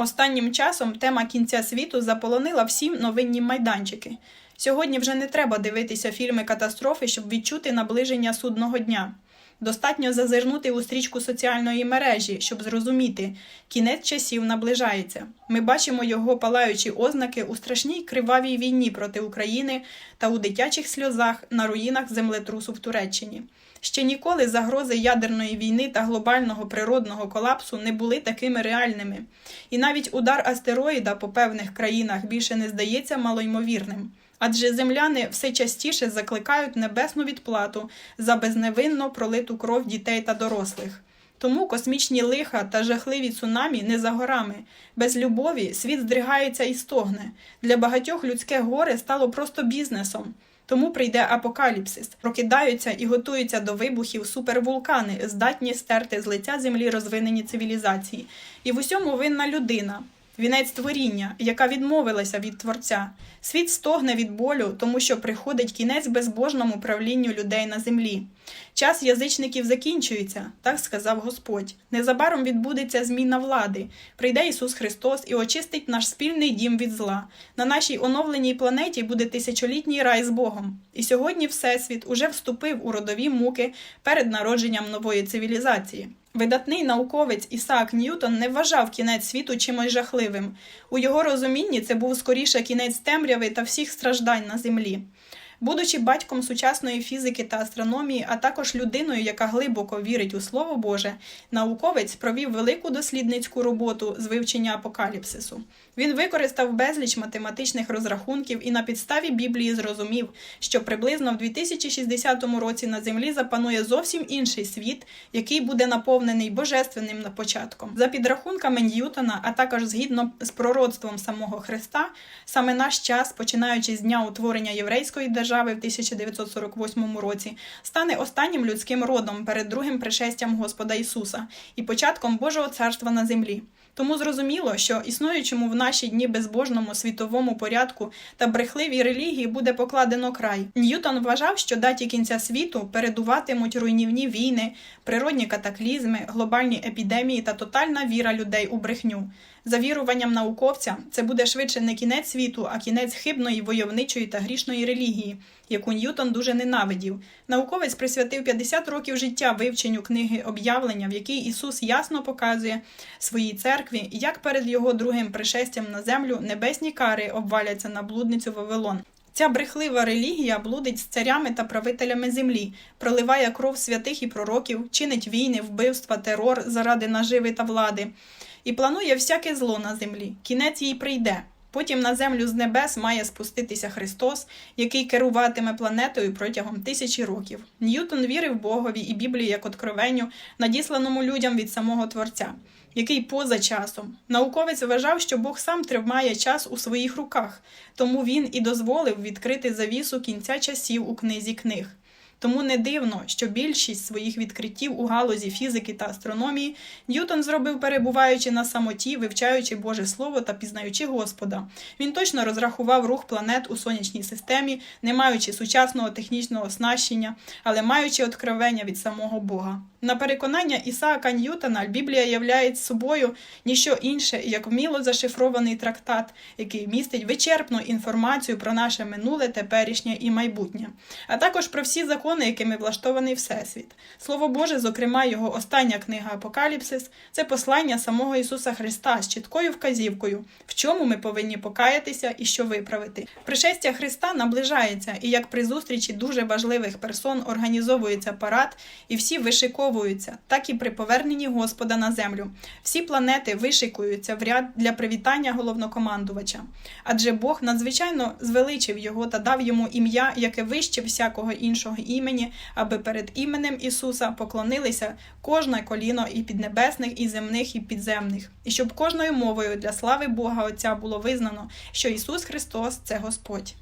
Останнім часом тема кінця світу заполонила всі новинні майданчики. Сьогодні вже не треба дивитися фільми катастрофи, щоб відчути наближення судного дня. Достатньо зазирнути у стрічку соціальної мережі, щоб зрозуміти, кінець часів наближається. Ми бачимо його палаючі ознаки у страшній кривавій війні проти України та у дитячих сльозах на руїнах землетрусу в Туреччині. Ще ніколи загрози ядерної війни та глобального природного колапсу не були такими реальними. І навіть удар астероїда по певних країнах більше не здається малоймовірним. Адже земляни все частіше закликають небесну відплату за безневинно пролиту кров дітей та дорослих. Тому космічні лиха та жахливі цунамі не за горами. Без любові світ здригається і стогне. Для багатьох людське горе стало просто бізнесом. Тому прийде апокаліпсис, прокидаються і готуються до вибухів супервулкани, здатні стерти з лиця землі розвинені цивілізації. І в усьому винна людина, вінець творіння, яка відмовилася від Творця. Світ стогне від болю, тому що приходить кінець безбожному правлінню людей на землі. Час язичників закінчується, так сказав Господь. Незабаром відбудеться зміна влади. Прийде Ісус Христос і очистить наш спільний дім від зла. На нашій оновленій планеті буде тисячолітній рай з Богом. І сьогодні Всесвіт уже вступив у родові муки перед народженням нової цивілізації. Видатний науковець Ісаак Ньютон не вважав кінець світу чимось жахливим. У його розумінні це був скоріше кінець темряви та всіх страждань на землі. Будучи батьком сучасної фізики та астрономії, а також людиною, яка глибоко вірить у Слово Боже, науковець провів велику дослідницьку роботу з вивчення апокаліпсису. Він використав безліч математичних розрахунків і на підставі Біблії зрозумів, що приблизно в 2060 році на землі запанує зовсім інший світ, який буде наповнений божественним на початком. За підрахунками Ньютона, а також згідно з пророцтвом самого Христа, саме наш час, починаючи з дня утворення єврейської держави в 1948 році, стане останнім людським родом перед другим пришестям Господа Ісуса і початком Божого царства на землі. Тому зрозуміло, що існуючому в наші дні безбожному світовому порядку та брехливій релігії буде покладено край. Ньютон вважав, що даті кінця світу передуватимуть руйнівні війни, природні катаклізми, глобальні епідемії та тотальна віра людей у брехню. За віруванням науковця, це буде швидше не кінець світу, а кінець хибної войовничої та грішної релігії, яку Ньютон дуже ненавидів. Науковець присвятив 50 років життя вивченню книги об'явлення, в якій Ісус ясно показує своїй церкві, як перед його другим пришестям на землю небесні кари обваляться на блудницю Вавилон. Ця брехлива релігія блудить з царями та правителями землі, проливає кров святих і пророків, чинить війни, вбивства, терор заради наживи та влади і планує всяке зло на землі. Кінець їй прийде. Потім на землю з небес має спуститися Христос, який керуватиме планетою протягом тисячі років. Ньютон вірив Богові і Біблії як откровенню, надісланому людям від самого Творця, який поза часом. Науковець вважав, що Бог сам тримає час у своїх руках, тому він і дозволив відкрити завісу кінця часів у книзі книг. Тому не дивно, що більшість своїх відкриттів у галузі фізики та астрономії Ньютон зробив, перебуваючи на самоті, вивчаючи Боже Слово та пізнаючи Господа. Він точно розрахував рух планет у сонячній системі, не маючи сучасного технічного оснащення, але маючи откровення від самого Бога. На переконання Ісаака Ньютона Біблія являє собою ніщо інше, як вміло зашифрований трактат, який містить вичерпну інформацію про наше минуле, теперішнє і майбутнє, а також про всі закони, якими влаштований Всесвіт. Слово Боже, зокрема, його остання книга Апокаліпсис, це послання самого Ісуса Христа з чіткою вказівкою, в чому ми повинні покаятися і що виправити. Пришестя Христа наближається, і як при зустрічі дуже важливих персон організовується парад, і всі вишиковуються так і при поверненні Господа на землю. Всі планети вишикуються в ряд для привітання головнокомандувача. Адже Бог надзвичайно звеличив його та дав йому ім'я, яке вище всякого іншого імені, аби перед іменем Ісуса поклонилися кожне коліно і піднебесних, і земних, і підземних, і щоб кожною мовою для слави Бога Отця було визнано, що Ісус Христос це Господь.